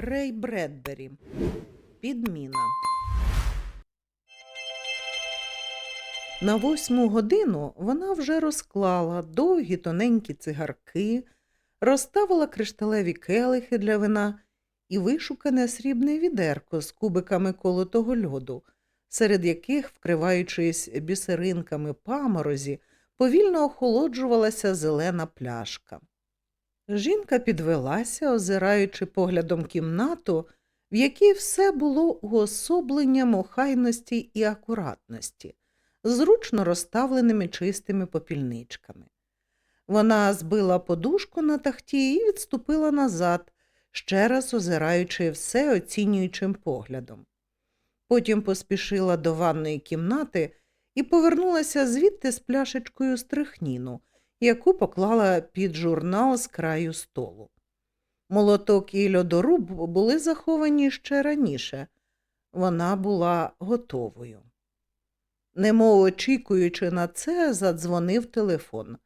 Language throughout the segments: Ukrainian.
Рей Бредбері. Підміна. На восьму годину вона вже розклала довгі тоненькі цигарки, розставила кришталеві келихи для вина і вишукане срібне відерко з кубиками колотого льоду, серед яких, вкриваючись бісеринками паморозі, повільно охолоджувалася зелена пляшка. Жінка підвелася, озираючи поглядом кімнату, в якій все було уособленням охайності і акуратності, зручно розставленими чистими попільничками. Вона збила подушку на тахті і відступила назад, ще раз озираючи все оцінюючим поглядом. Потім поспішила до ванної кімнати і повернулася звідти з пляшечкою стрихніну, яку поклала під журнал з краю столу. Молоток і льодоруб були заховані ще раніше. Вона була готовою. Немов очікуючи на це, задзвонив телефон.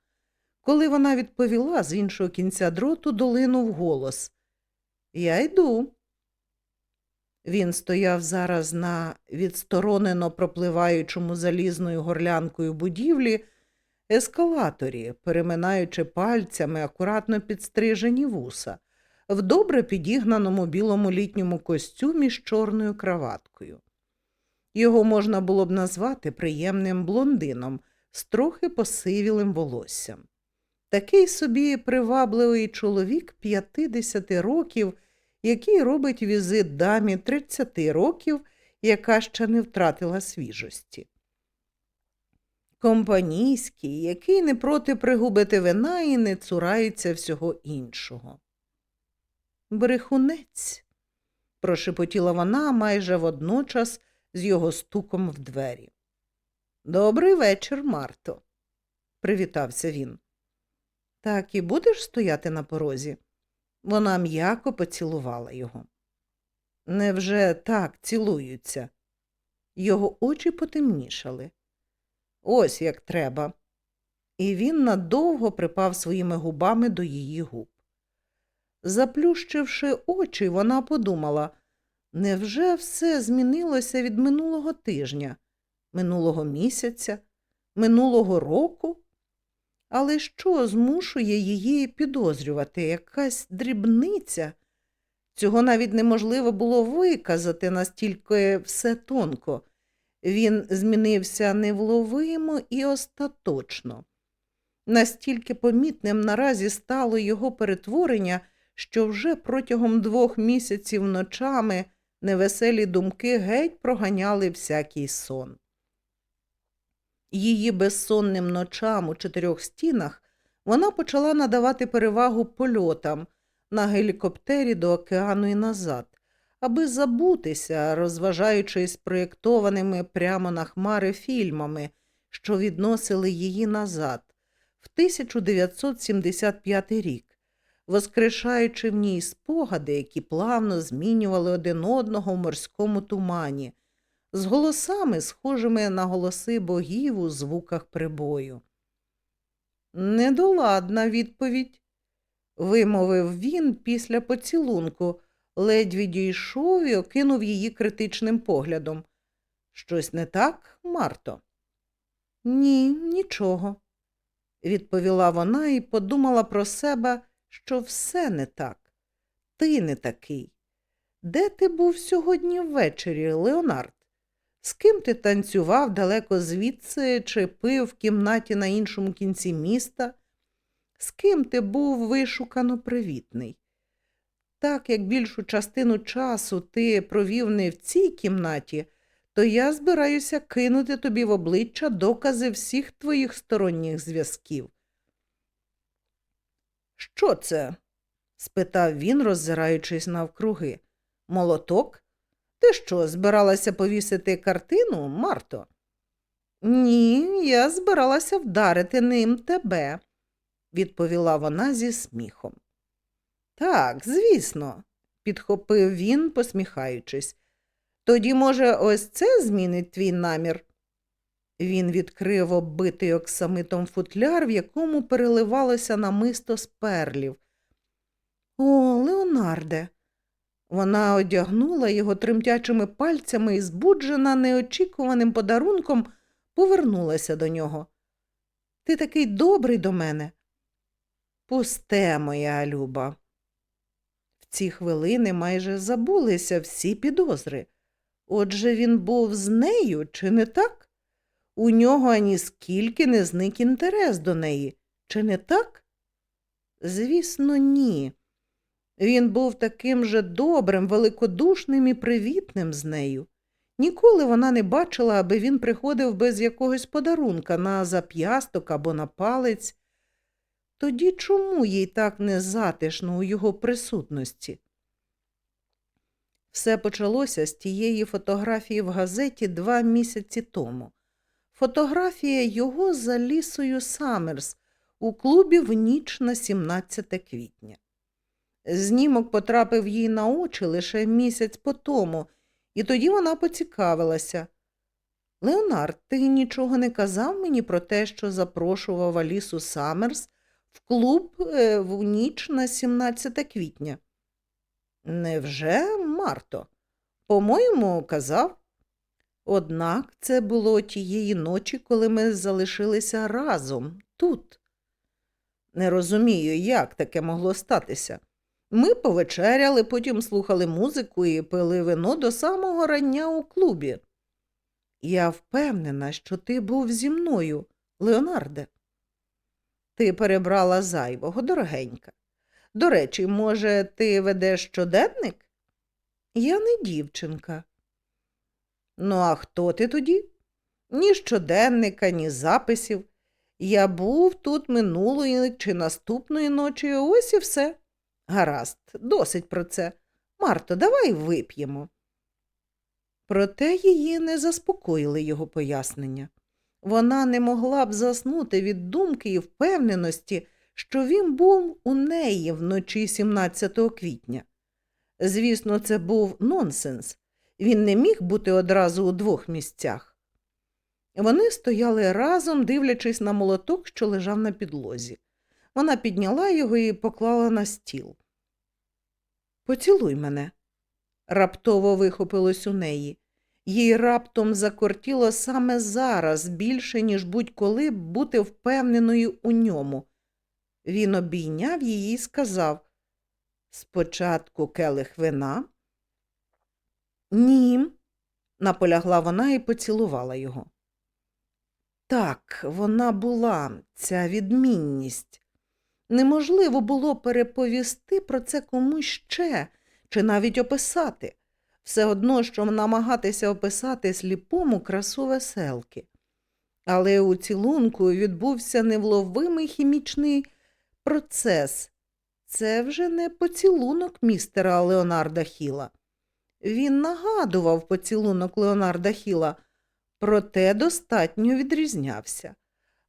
Коли вона відповіла, з іншого кінця дроту долинув голос Я йду. Він стояв зараз на відсторонено пропливаючому залізною горлянкою будівлі ескалаторі, переминаючи пальцями акуратно підстрижені вуса, в добре підігнаному білому літньому костюмі з чорною краваткою. Його можна було б назвати приємним блондином з трохи посивілим волоссям. Такий собі привабливий чоловік 50 років, який робить візит дамі 30 років, яка ще не втратила свіжості. Компанійський, який не проти пригубити вина і не цурається всього іншого. Брехунець, прошепотіла вона майже водночас з його стуком в двері. Добрий вечір, Марто, привітався він. Так і будеш стояти на порозі? Вона м'яко поцілувала його. Невже так цілуються? Його очі потемнішали. Ось як треба. І він надовго припав своїми губами до її губ. Заплющивши очі, вона подумала, невже все змінилося від минулого тижня, минулого місяця, минулого року? Але що змушує її підозрювати якась дрібниця? Цього навіть неможливо було виказати настільки все тонко. Він змінився невловимо і остаточно. Настільки помітним наразі стало його перетворення, що вже протягом двох місяців ночами невеселі думки геть проганяли всякий сон. Її безсонним ночам у чотирьох стінах вона почала надавати перевагу польотам на гелікоптері до океану і назад, аби забутися, розважаючись проєктованими прямо на хмари фільмами, що відносили її назад, в 1975 рік, воскрешаючи в ній спогади, які плавно змінювали один одного в морському тумані, з голосами, схожими на голоси богів у звуках прибою. Недоладна відповідь, вимовив він після поцілунку, ледь відійшов і окинув її критичним поглядом. Щось не так, Марто? Ні, нічого, відповіла вона і подумала про себе, що все не так. Ти не такий. Де ти був сьогодні ввечері, Леонард? З ким ти танцював далеко звідси чи пив в кімнаті на іншому кінці міста? З ким ти був вишукано привітний? Так як більшу частину часу ти провів не в цій кімнаті, то я збираюся кинути тобі в обличчя докази всіх твоїх сторонніх зв'язків. Що це? спитав він, роззираючись навкруги. Молоток? Ти що, збиралася повісити картину, Марто? Ні, я збиралася вдарити ним тебе, відповіла вона зі сміхом. Так, звісно, підхопив він, посміхаючись. Тоді, може, ось це змінить твій намір? Він відкрив оббитий оксамитом футляр, в якому переливалося намисто з перлів. О, Леонарде, Вона одягнула його тремтячими пальцями і, збуджена неочікуваним подарунком, повернулася до нього. Ти такий добрий до мене. Пусте, моя Люба. Ці хвилини майже забулися всі підозри. Отже, він був з нею, чи не так? У нього ані скільки не зник інтерес до неї, чи не так? Звісно, ні. Він був таким же добрим, великодушним і привітним з нею. Ніколи вона не бачила, аби він приходив без якогось подарунка на зап'ясток або на палець. Тоді чому їй так незатишно у його присутності? Все почалося з тієї фотографії в газеті два місяці тому. Фотографія його за лісою Саммерс у клубі в ніч на 17 квітня. Знімок потрапив їй на очі лише місяць по тому, і тоді вона поцікавилася. Леонард, ти нічого не казав мені про те, що запрошував Алісу Саммерс в клуб е, в ніч на 17 квітня? Невже, Марто? По-моєму, казав. Однак це було тієї ночі, коли ми залишилися разом тут. Не розумію, як таке могло статися. Ми повечеряли, потім слухали музику і пили вино до самого рання у клубі. Я впевнена, що ти був зі мною, Леонарде. Ти перебрала зайвого, дорогенька. До речі, може, ти ведеш щоденник? Я не дівчинка. Ну, а хто ти тоді? Ні щоденника, ні записів. Я був тут минулої чи наступної ночі, ось і все. Гаразд, досить про це. Марто, давай вип'ємо. Проте її не заспокоїли його пояснення. Вона не могла б заснути від думки і впевненості, що він був у неї вночі 17 квітня. Звісно, це був нонсенс. Він не міг бути одразу у двох місцях. Вони стояли разом, дивлячись на молоток, що лежав на підлозі. Вона підняла його і поклала на стіл. Поцілуй мене. Раптово вихопилось у неї. Їй раптом закортіло саме зараз більше, ніж будь-коли бути впевненою у ньому. Він обійняв її і сказав Спочатку келих вина. Ні, наполягла вона і поцілувала його. Так, вона була, ця відмінність. Неможливо було переповісти про це комусь ще, чи навіть описати. Все одно, що намагатися описати сліпому красу веселки. Але у цілунку відбувся невловимий хімічний процес. Це вже не поцілунок містера Леонарда Хіла. Він нагадував поцілунок Леонарда Хіла, проте достатньо відрізнявся,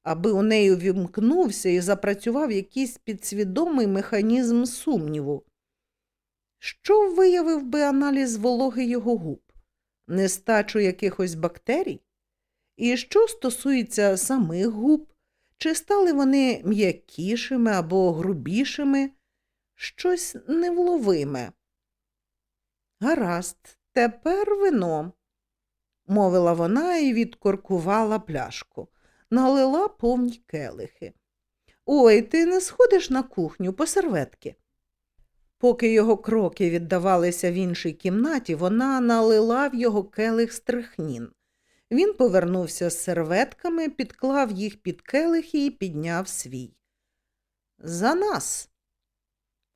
аби у неї увімкнувся і запрацював якийсь підсвідомий механізм сумніву. Що виявив би аналіз вологи його губ? Нестачу якихось бактерій? І що стосується самих губ, чи стали вони м'якішими або грубішими, щось невловиме? Гаразд, тепер вино, мовила вона і відкоркувала пляшку, налила повні келихи. Ой, ти не сходиш на кухню по серветки. Поки його кроки віддавалися в іншій кімнаті, вона налила в його келих стрихнін. Він повернувся з серветками, підклав їх під келихи і підняв свій. За нас.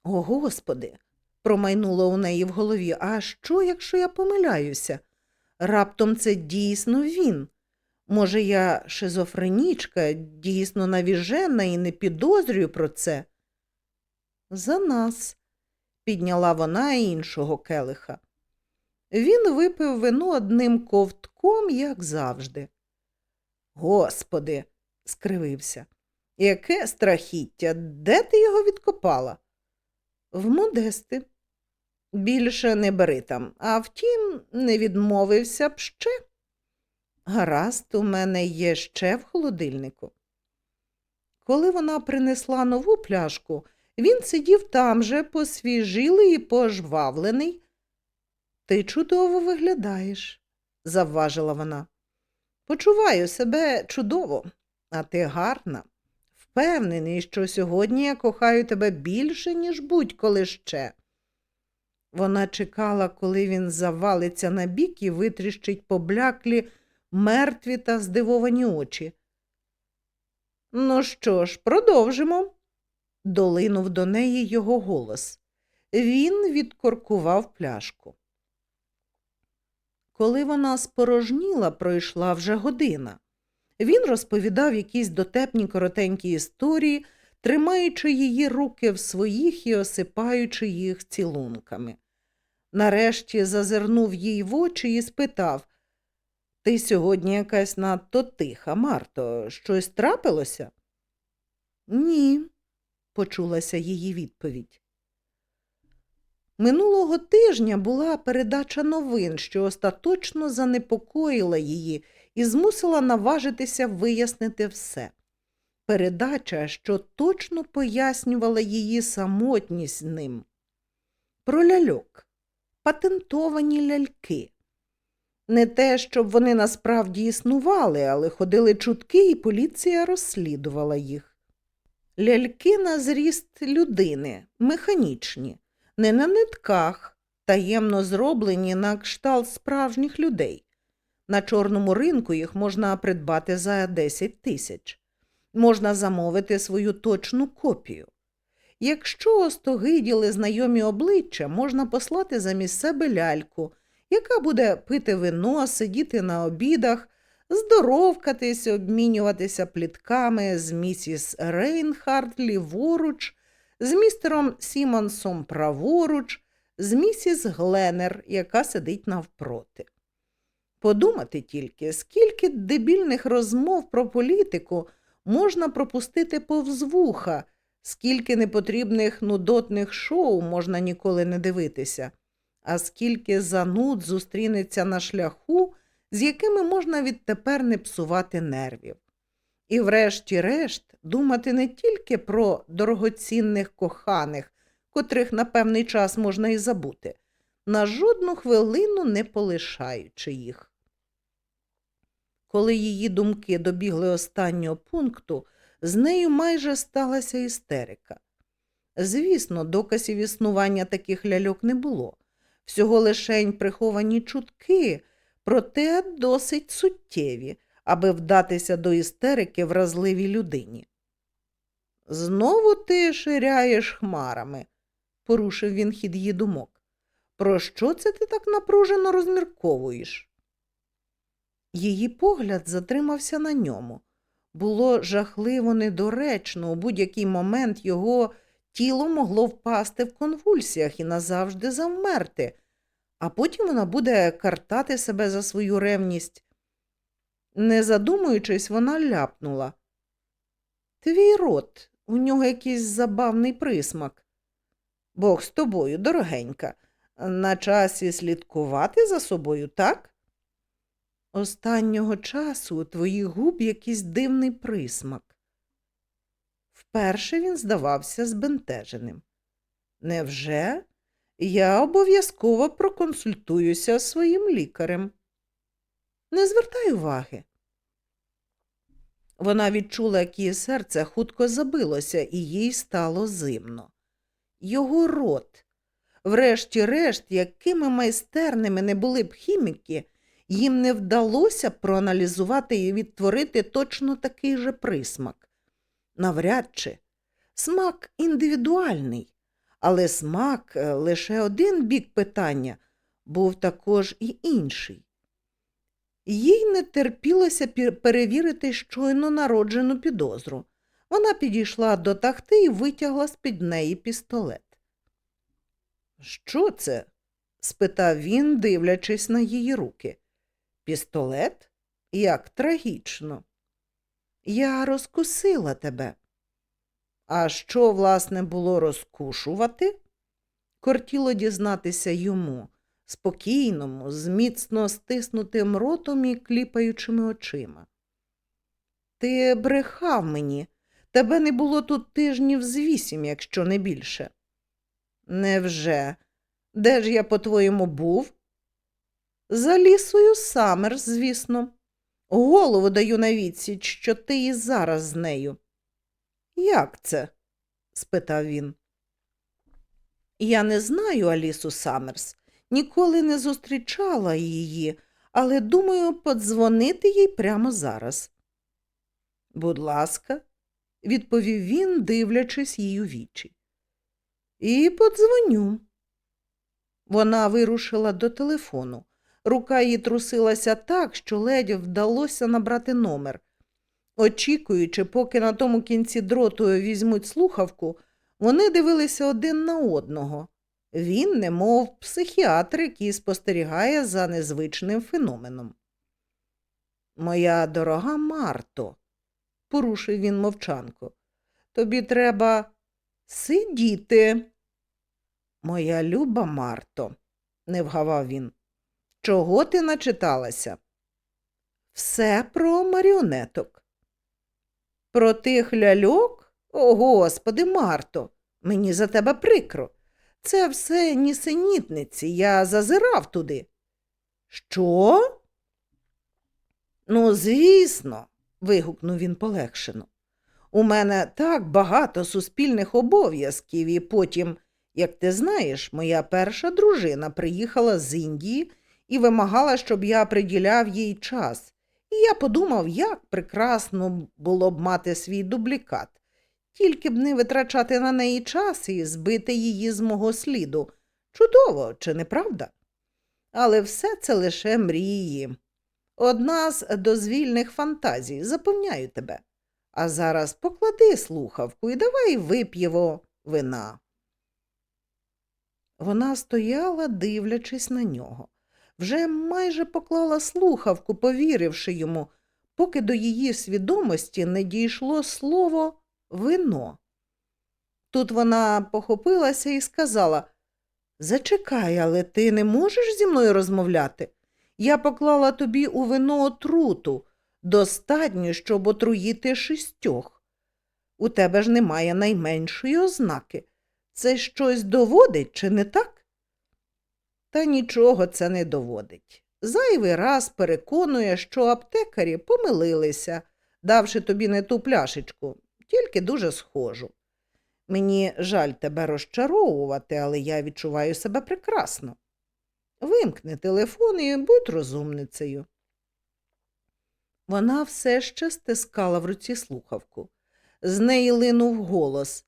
О, Господи, промайнуло у неї в голові. А що, якщо я помиляюся? Раптом це дійсно він. Може, я шизофренічка, дійсно навіжена і не підозрюю про це? За нас, підняла вона іншого келиха. Він випив вино одним ковтком, як завжди. Господи, скривився, яке страхіття, де ти його відкопала? В Модести. Більше не бери там, а втім, не відмовився б ще. Гаразд, у мене є ще в холодильнику. Коли вона принесла нову пляшку, він сидів там же, посвіжилий і пожвавлений, Ти чудово виглядаєш, завважила вона. Почуваю себе чудово, а ти гарна. Впевнений, що сьогодні я кохаю тебе більше, ніж будь-коли ще. Вона чекала, коли він завалиться на бік і витріщить побляклі, мертві та здивовані очі. Ну що ж, продовжимо, долинув до неї його голос. Він відкоркував пляшку. Коли вона спорожніла, пройшла вже година. Він розповідав якісь дотепні коротенькі історії, тримаючи її руки в своїх і осипаючи їх цілунками. Нарешті зазирнув їй в очі і спитав Ти сьогодні якась надто тиха, Марто, щось трапилося? Ні, почулася її відповідь. Минулого тижня була передача новин, що остаточно занепокоїла її і змусила наважитися вияснити все. Передача, що точно пояснювала її самотність з ним. Про ляльок, патентовані ляльки. Не те, щоб вони насправді існували, але ходили чутки, і поліція розслідувала їх. Ляльки на зріст людини, механічні, не на нитках, таємно зроблені на кшталт справжніх людей. На чорному ринку їх можна придбати за 10 тисяч. Можна замовити свою точну копію. Якщо остогиділи знайомі обличчя, можна послати замість себе ляльку, яка буде пити вино, сидіти на обідах, здоровкатись, обмінюватися плітками з місіс Рейнхард ліворуч, з містером Сімонсом праворуч, з місіс Гленер, яка сидить навпроти. Подумати тільки, скільки дебільних розмов про політику можна пропустити повз вуха, скільки непотрібних нудотних шоу можна ніколи не дивитися, а скільки зануд зустрінеться на шляху, з якими можна відтепер не псувати нервів. І, врешті-решт, думати не тільки про дорогоцінних коханих, котрих на певний час можна і забути, на жодну хвилину не полишаючи їх. Коли її думки добігли останнього пункту, з нею майже сталася істерика. Звісно, доказів існування таких ляльок не було, всього лишень приховані чутки, проте досить суттєві, аби вдатися до істерики вразливій людині. Знову ти ширяєш хмарами, порушив він хід її думок. Про що це ти так напружено розмірковуєш? Її погляд затримався на ньому. Було жахливо недоречно, у будь-який момент його тіло могло впасти в конвульсіях і назавжди завмерти, а потім вона буде картати себе за свою ревність. Не задумуючись, вона ляпнула. Твій рот, у нього якийсь забавний присмак. Бог з тобою, дорогенька, на часі слідкувати за собою, так? Останнього часу у твоїх губ якийсь дивний присмак. Вперше він здавався збентеженим. Невже? Я обов'язково проконсультуюся з своїм лікарем. Не звертай уваги. Вона відчула, як її серце хутко забилося, і їй стало зимно. Його рот. Врешті-решт, якими майстерними не були б хіміки, їм не вдалося проаналізувати і відтворити точно такий же присмак. Навряд чи смак індивідуальний, але смак е, лише один бік питання, був також і інший. Їй не терпілося перевірити щойно народжену підозру. Вона підійшла до тахти і витягла з-під неї пістолет. Що це? спитав він, дивлячись на її руки. Пістолет? Як трагічно. Я розкусила тебе. А що, власне, було розкушувати? Кортіло дізнатися йому, спокійному, з міцно стиснутим ротом і кліпаючими очима. Ти брехав мені. Тебе не було тут тижнів з вісім, якщо не більше. Невже? Де ж я, по-твоєму, був? За лісою Самерс, звісно. Голову даю на відсіч, що ти і зараз з нею. Як це? спитав він. Я не знаю Алісу Самерс, ніколи не зустрічала її, але думаю подзвонити їй прямо зараз. Будь ласка, відповів він, дивлячись їй у вічі. І подзвоню. Вона вирушила до телефону. Рука її трусилася так, що ледь вдалося набрати номер. Очікуючи, поки на тому кінці дроту візьмуть слухавку, вони дивилися один на одного. Він, немов психіатр, який спостерігає за незвичним феноменом. Моя дорога Марто, порушив він мовчанку, тобі треба сидіти. Моя люба Марто, не вгавав він. Чого ти начиталася? Все про маріонеток. Про тих ляльок? О, господи, Марто, мені за тебе прикро. Це все нісенітниці, я зазирав туди. Що? Ну, звісно, вигукнув він полегшено. У мене так багато суспільних обов'язків, і потім, як ти знаєш, моя перша дружина приїхала з Індії і вимагала, щоб я приділяв їй час. І я подумав, як прекрасно було б мати свій дублікат, тільки б не витрачати на неї час і збити її з мого сліду. Чудово, чи не правда? Але все це лише мрії. Одна з дозвільних фантазій, запевняю тебе. А зараз поклади слухавку і давай вип'ємо вина. Вона стояла, дивлячись на нього. Вже майже поклала слухавку, повіривши йому, поки до її свідомості не дійшло слово вино. Тут вона похопилася і сказала Зачекай, але ти не можеш зі мною розмовляти? Я поклала тобі у вино отруту, достатньо, щоб отруїти шістьох. У тебе ж немає найменшої ознаки. Це щось доводить, чи не так? Та нічого це не доводить. Зайвий раз переконує, що аптекарі помилилися, давши тобі не ту пляшечку, тільки дуже схожу. Мені жаль тебе розчаровувати, але я відчуваю себе прекрасно. Вимкни телефон і будь розумницею. Вона все ще стискала в руці слухавку. З неї линув голос.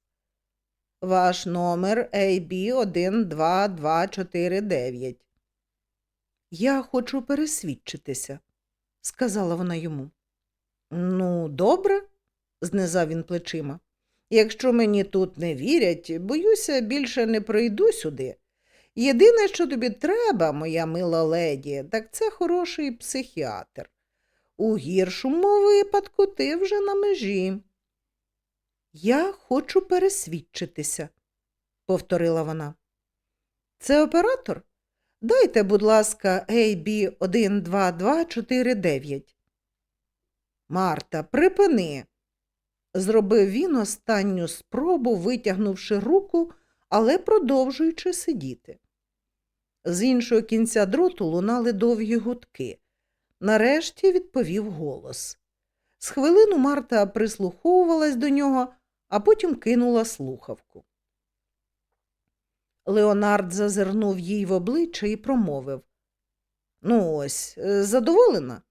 Ваш номер AB 12249. Я хочу пересвідчитися, сказала вона йому. Ну, добре, знизав він плечима. Якщо мені тут не вірять, боюся, більше не прийду сюди. Єдине, що тобі треба, моя мила леді, так це хороший психіатр. У гіршому випадку ти вже на межі. Я хочу пересвідчитися, повторила вона. Це оператор? Дайте, будь ласка, AB 12249. Марта, припини. Зробив він останню спробу, витягнувши руку, але продовжуючи сидіти. З іншого кінця дроту лунали довгі гудки. Нарешті відповів голос. З хвилину Марта прислуховувалась до нього, а потім кинула слухавку. Леонард зазирнув їй в обличчя і промовив Ну, ось, е, задоволена?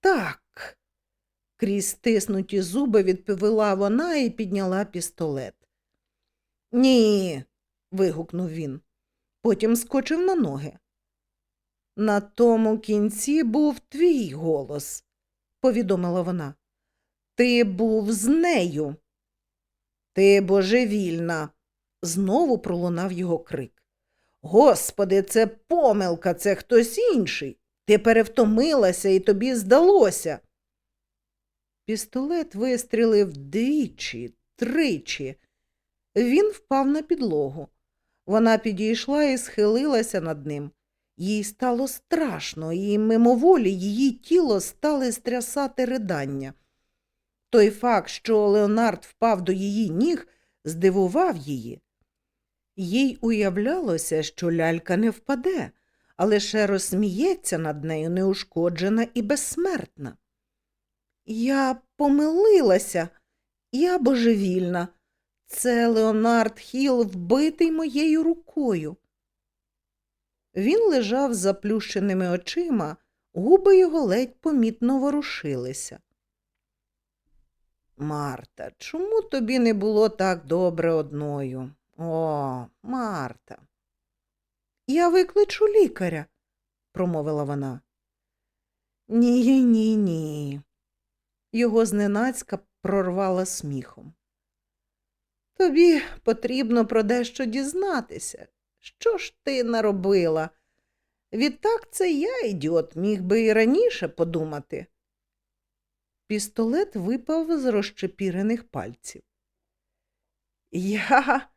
Так. Крізь стиснуті зуби відповіла вона і підняла пістолет. Ні. вигукнув він. Потім скочив на ноги. На тому кінці був твій голос, повідомила вона. Ти був з нею. Ти божевільна, знову пролунав його крик. Господи, це помилка, це хтось інший. Ти перевтомилася і тобі здалося. Пістолет вистрілив двічі, тричі. Він впав на підлогу. Вона підійшла і схилилася над ним. Їй стало страшно, і мимоволі її тіло стали стрясати ридання. Той факт, що Леонард впав до її ніг, здивував її. Їй уявлялося, що лялька не впаде, а лише розсміється над нею неушкоджена і безсмертна. Я помилилася, я божевільна. Це Леонард Хіл вбитий моєю рукою. Він лежав з заплющеними очима, губи його ледь помітно ворушилися. Марта, чому тобі не було так добре одною? О, Марта. Я викличу лікаря, промовила вона. Ні, ні, ні. Його зненацька прорвала сміхом. Тобі потрібно про дещо дізнатися. Що ж ти наробила? Відтак це я, ідіот, міг би і раніше подумати. Пістолет випав з розчепірених пальців. Я,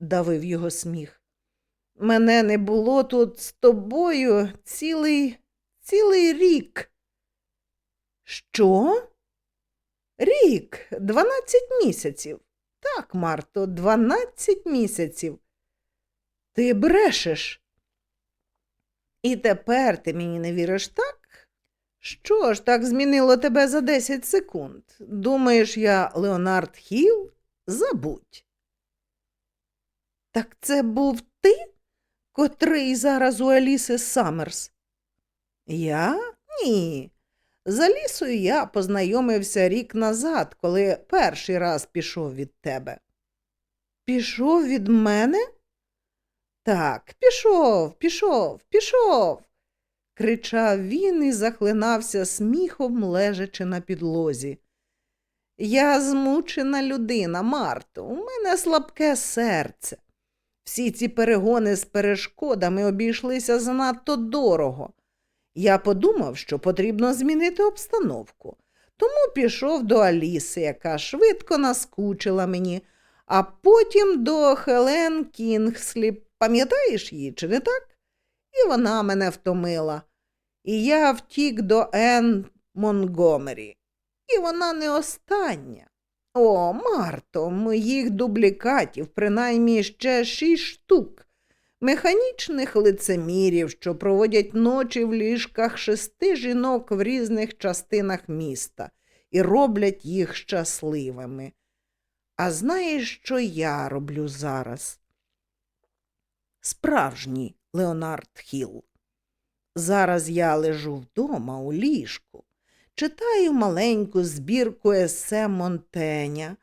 давив його сміх. Мене не було тут з тобою цілий, цілий рік. Що? Рік, дванадцять місяців. Так, Марто, дванадцять місяців. Ти брешеш. І тепер ти мені не віриш так? Що ж так змінило тебе за десять секунд? Думаєш, я Леонард Хіл? Забудь. Так це був ти, котрий зараз у Аліси Саммерс? Я? Ні. З Алісою я познайомився рік назад, коли перший раз пішов від тебе. Пішов від мене? Так, пішов, пішов, пішов. Кричав він і захлинався сміхом, лежачи на підлозі. Я змучена людина, Марто, у мене слабке серце. Всі ці перегони з перешкодами обійшлися занадто дорого. Я подумав, що потрібно змінити обстановку, тому пішов до Аліси, яка швидко наскучила мені, а потім до Хелен Кінгслі. Пам'ятаєш її, чи не так? І вона мене втомила. І я втік до Енн Монгомері. І вона не остання. О, Марто, моїх дублікатів принаймні ще шість штук, механічних лицемірів, що проводять ночі в ліжках шести жінок в різних частинах міста і роблять їх щасливими. А знаєш, що я роблю зараз? Справжній Леонард Хіл. Зараз я лежу вдома у ліжку, читаю маленьку збірку есе Монтеня,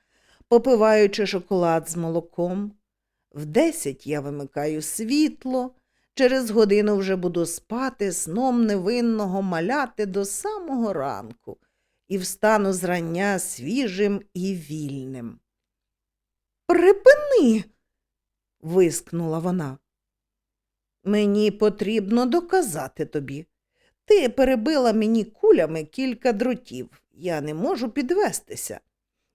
попиваючи шоколад з молоком. В десять я вимикаю світло, через годину вже буду спати сном невинного маляти до самого ранку і встану зрання свіжим і вільним. Припини. вискнула вона. Мені потрібно доказати тобі. Ти перебила мені кулями кілька дротів. Я не можу підвестися.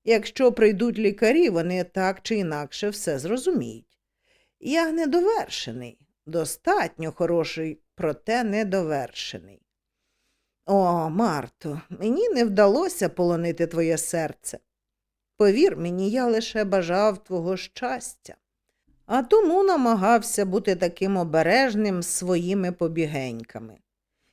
Якщо прийдуть лікарі, вони так чи інакше все зрозуміють. Я недовершений, достатньо хороший, проте недовершений. О, Марто, мені не вдалося полонити твоє серце. Повір мені, я лише бажав твого щастя а тому намагався бути таким обережним своїми побігеньками.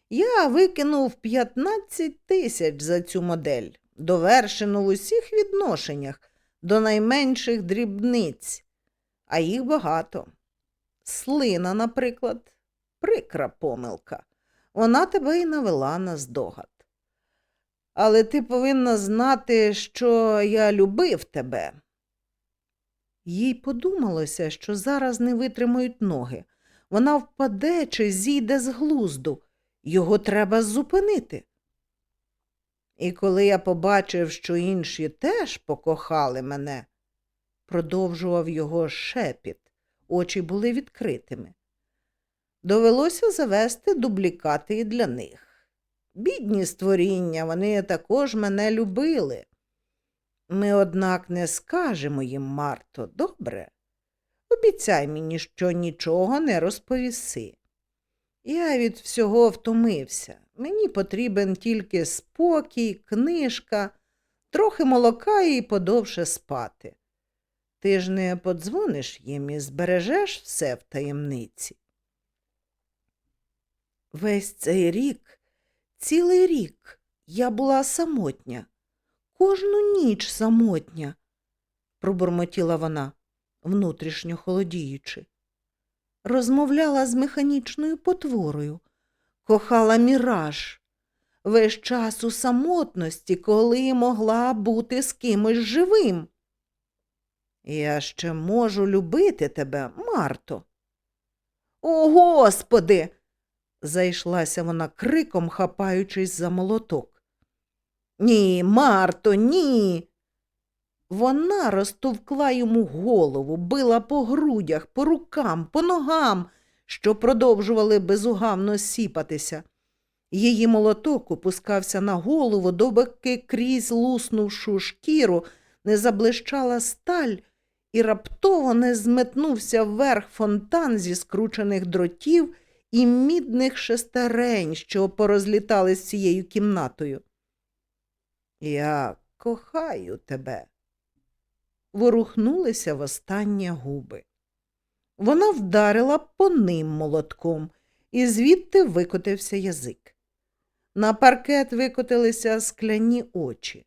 Я викинув 15 тисяч за цю модель, довершену в усіх відношеннях до найменших дрібниць, а їх багато. Слина, наприклад, прикра помилка. Вона тебе й навела на здогад. Але ти повинна знати, що я любив тебе. Їй подумалося, що зараз не витримають ноги. Вона впаде чи зійде з глузду. Його треба зупинити. І коли я побачив, що інші теж покохали мене, продовжував його шепіт, очі були відкритими. Довелося завести дублікати і для них. Бідні створіння, вони також мене любили. Ми, однак, не скажемо їм, Марто, добре? Обіцяй мені, що нічого не розповіси. Я від всього втомився. Мені потрібен тільки спокій, книжка, трохи молока і подовше спати. Ти ж не подзвониш їм і збережеш все в таємниці. Весь цей рік, цілий рік я була самотня, кожну ніч самотня, пробурмотіла вона, внутрішньо холодіючи. Розмовляла з механічною потворою, кохала міраж, весь час у самотності, коли могла бути з кимось живим. Я ще можу любити тебе, Марто. О, Господи. зайшлася вона криком, хапаючись за молоток. Ні, Марто, ні. Вона розтовкла йому голову, била по грудях, по рукам, по ногам, що продовжували безугавно сіпатися. Її молоток опускався на голову, доки крізь луснувшу шкіру не заблищала сталь, і раптово не зметнувся вверх фонтан зі скручених дротів і мідних шестерень, що порозлітались цією кімнатою. Я кохаю тебе. Ворухнулися востаннє губи. Вона вдарила по ним молотком, і звідти викотився язик. На паркет викотилися скляні очі.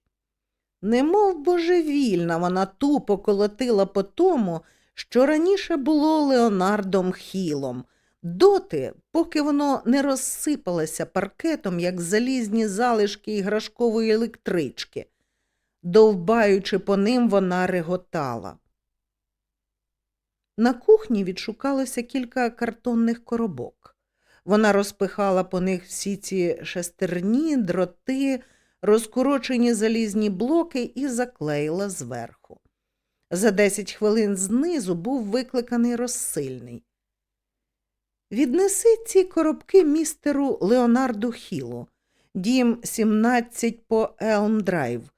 Немов божевільна, вона тупо колотила по тому, що раніше було Леонардом Хілом, доти, поки воно не розсипалося паркетом, як залізні залишки іграшкової електрички. Довбаючи по ним, вона реготала. На кухні відшукалося кілька картонних коробок. Вона розпихала по них всі ці шестерні, дроти, розкорочені залізні блоки і заклеїла зверху. За десять хвилин знизу був викликаний розсильний. Віднеси ці коробки містеру Леонарду Хілу, дім 17 по Елм Драйв,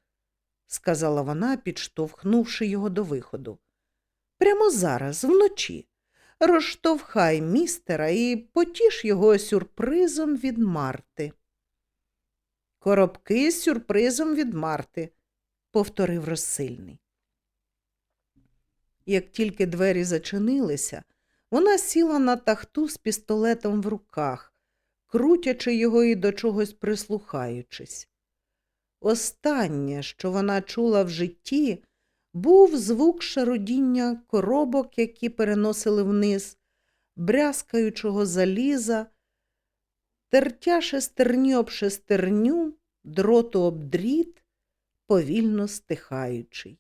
сказала вона, підштовхнувши його до виходу. Прямо зараз, вночі. Розштовхай містера і потіш його сюрпризом від Марти. Коробки з сюрпризом від Марти, повторив розсильний. Як тільки двері зачинилися, вона сіла на тахту з пістолетом в руках, крутячи його і до чогось прислухаючись. Останнє, що вона чула в житті, був звук шарудіння коробок, які переносили вниз, брязкаючого заліза, тертя шестерні об шестерню, дроту об дріт, повільно стихаючий.